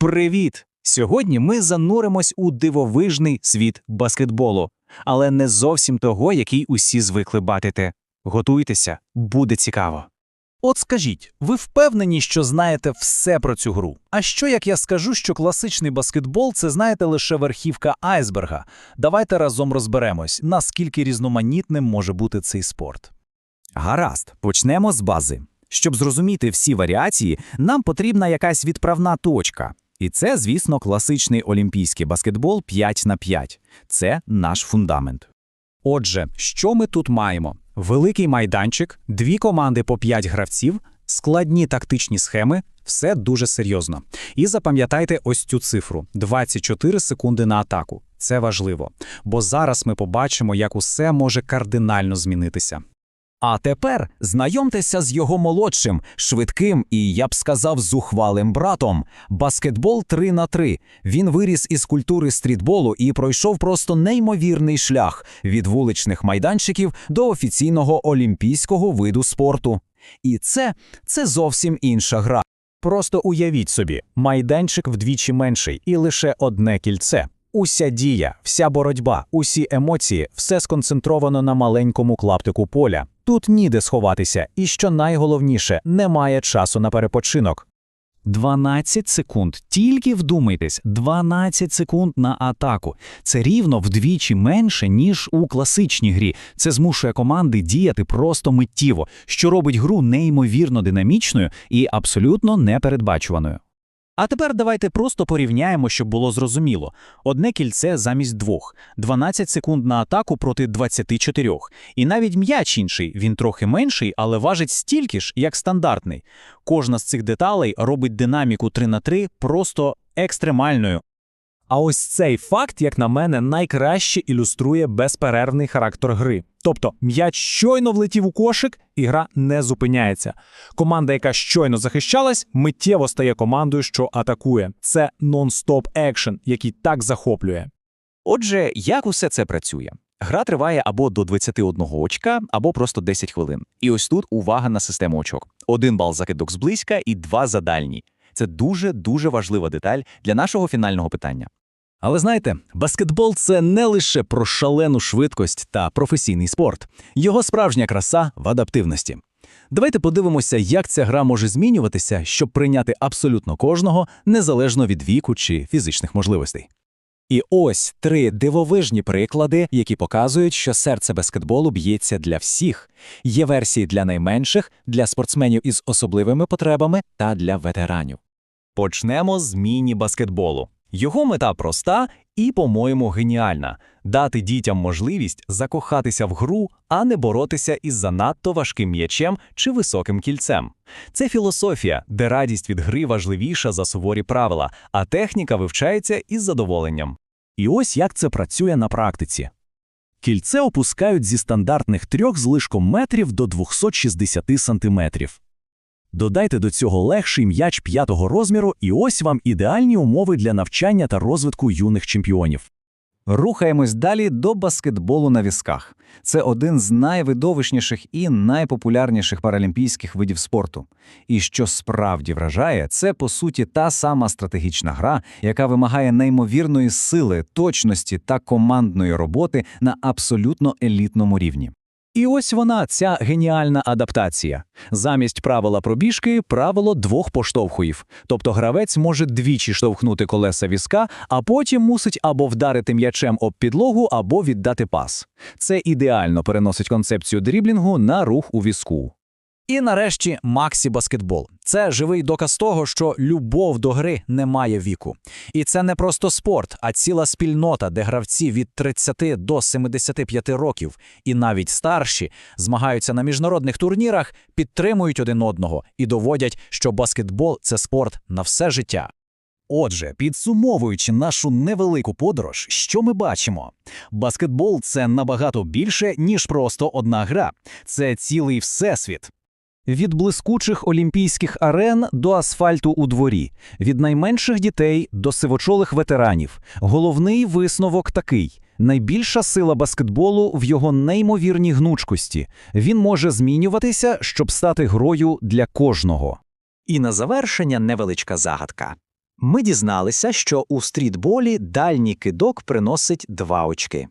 Привіт! Сьогодні ми зануримось у дивовижний світ баскетболу, але не зовсім того, який усі звикли бачити. Готуйтеся, буде цікаво. От скажіть, ви впевнені, що знаєте все про цю гру? А що як я скажу, що класичний баскетбол це знаєте лише верхівка айсберга? Давайте разом розберемось, наскільки різноманітним може бути цей спорт. Гаразд, почнемо з бази. Щоб зрозуміти всі варіації, нам потрібна якась відправна точка. І це, звісно, класичний олімпійський баскетбол 5 на 5. Це наш фундамент. Отже, що ми тут маємо? Великий майданчик, дві команди по 5 гравців, складні тактичні схеми, все дуже серйозно. І запам'ятайте ось цю цифру: 24 секунди на атаку. Це важливо, бо зараз ми побачимо, як усе може кардинально змінитися. А тепер знайомтеся з його молодшим, швидким і, я б сказав, зухвалим братом. Баскетбол 3 на 3. Він виріс із культури стрітболу і пройшов просто неймовірний шлях від вуличних майданчиків до офіційного олімпійського виду спорту. І це, це зовсім інша гра. Просто уявіть собі, майданчик вдвічі менший і лише одне кільце. Уся дія, вся боротьба, усі емоції, все сконцентровано на маленькому клаптику поля. Тут ніде сховатися, і що найголовніше, немає часу на перепочинок. 12 секунд. Тільки вдумайтесь, 12 секунд на атаку. Це рівно вдвічі менше, ніж у класичній грі. Це змушує команди діяти просто миттєво, що робить гру неймовірно динамічною і абсолютно непередбачуваною. А тепер давайте просто порівняємо, щоб було зрозуміло. Одне кільце замість двох, 12 секунд на атаку проти 24. І навіть м'яч інший, він трохи менший, але важить стільки ж, як стандартний. Кожна з цих деталей робить динаміку 3 на 3 просто екстремальною. А ось цей факт, як на мене, найкраще ілюструє безперервний характер гри. Тобто м'яч щойно влетів у кошик, і гра не зупиняється. Команда, яка щойно захищалась, миттєво стає командою, що атакує. Це нон-стоп екшен, який так захоплює. Отже, як усе це працює? Гра триває або до 21 очка, або просто 10 хвилин. І ось тут увага на систему очок. Один бал за кидок зблизька і два за дальній. Це дуже-дуже важлива деталь для нашого фінального питання. Але знаєте, баскетбол це не лише про шалену швидкость та професійний спорт. Його справжня краса в адаптивності. Давайте подивимося, як ця гра може змінюватися, щоб прийняти абсолютно кожного, незалежно від віку чи фізичних можливостей. І ось три дивовижні приклади, які показують, що серце баскетболу б'ється для всіх. Є версії для найменших, для спортсменів із особливими потребами та для ветеранів. Почнемо з міні-баскетболу. Його мета проста і, по-моєму, геніальна дати дітям можливість закохатися в гру, а не боротися із занадто важким м'ячем чи високим кільцем. Це філософія, де радість від гри важливіша за суворі правила, а техніка вивчається із задоволенням. І ось як це працює на практиці. Кільце опускають зі стандартних трьох з лишком метрів до 260 сантиметрів. Додайте до цього легший м'яч п'ятого розміру, і ось вам ідеальні умови для навчання та розвитку юних чемпіонів. Рухаємось далі до баскетболу на візках. Це один з найвидовищніших і найпопулярніших паралімпійських видів спорту. І що справді вражає, це по суті та сама стратегічна гра, яка вимагає неймовірної сили, точності та командної роботи на абсолютно елітному рівні. І ось вона, ця геніальна адаптація. Замість правила пробіжки правило двох поштовхуїв. Тобто гравець може двічі штовхнути колеса візка, а потім мусить або вдарити м'ячем об підлогу, або віддати пас. Це ідеально переносить концепцію дріблінгу на рух у візку. І нарешті Максі баскетбол. Це живий доказ того, що любов до гри не має віку. І це не просто спорт, а ціла спільнота, де гравці від 30 до 75 років і навіть старші змагаються на міжнародних турнірах, підтримують один одного і доводять, що баскетбол це спорт на все життя. Отже, підсумовуючи нашу невелику подорож, що ми бачимо? Баскетбол це набагато більше, ніж просто одна гра. Це цілий всесвіт. Від блискучих олімпійських арен до асфальту у дворі, від найменших дітей до сивочолих ветеранів. Головний висновок такий: найбільша сила баскетболу в його неймовірній гнучкості. Він може змінюватися, щоб стати грою для кожного. І на завершення невеличка загадка. Ми дізналися, що у стрітболі дальній кидок приносить 2 очки.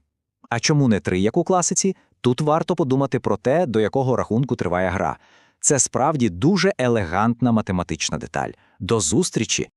А чому не 3, як у класиці? Тут варто подумати про те, до якого рахунку триває гра. Це справді дуже елегантна математична деталь. До зустрічі!